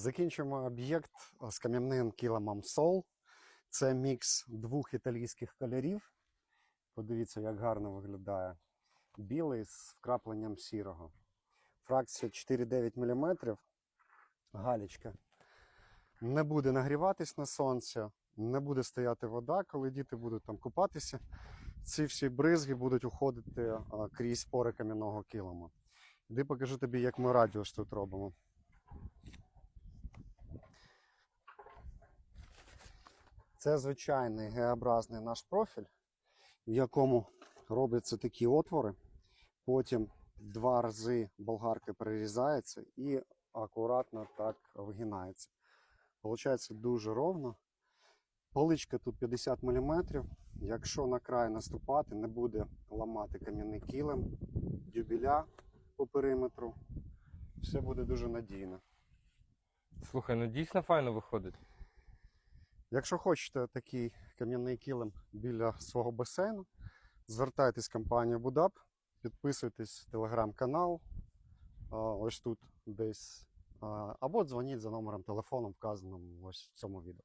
Закінчуємо об'єкт з кам'яним килимом Soul. Це мікс двох італійських кольорів. Подивіться, як гарно виглядає. Білий з вкрапленням сірого. Фракція 4,9 мм. Галічка. Не буде нагріватись на сонці, не буде стояти вода, коли діти будуть там купатися. Ці всі бризги будуть уходити крізь пори кам'яного килима. Іди покажу тобі, як ми радіус тут робимо. Це звичайний Г-образний наш профіль, в якому робляться такі отвори. Потім два рази болгарка перерізається і акуратно так вигинається. Получається дуже ровно. Поличка тут 50 мм. Якщо на край наступати, не буде ламати кам'яний килим, дюбіля по периметру. Все буде дуже надійно. Слухай, ну дійсно файно виходить. Якщо хочете такий кам'яний килим біля свого басейну, звертайтесь в компанію Будап, підписуйтесь в телеграм-канал, ось тут десь, або дзвоніть за номером телефону, вказаним ось в цьому відео.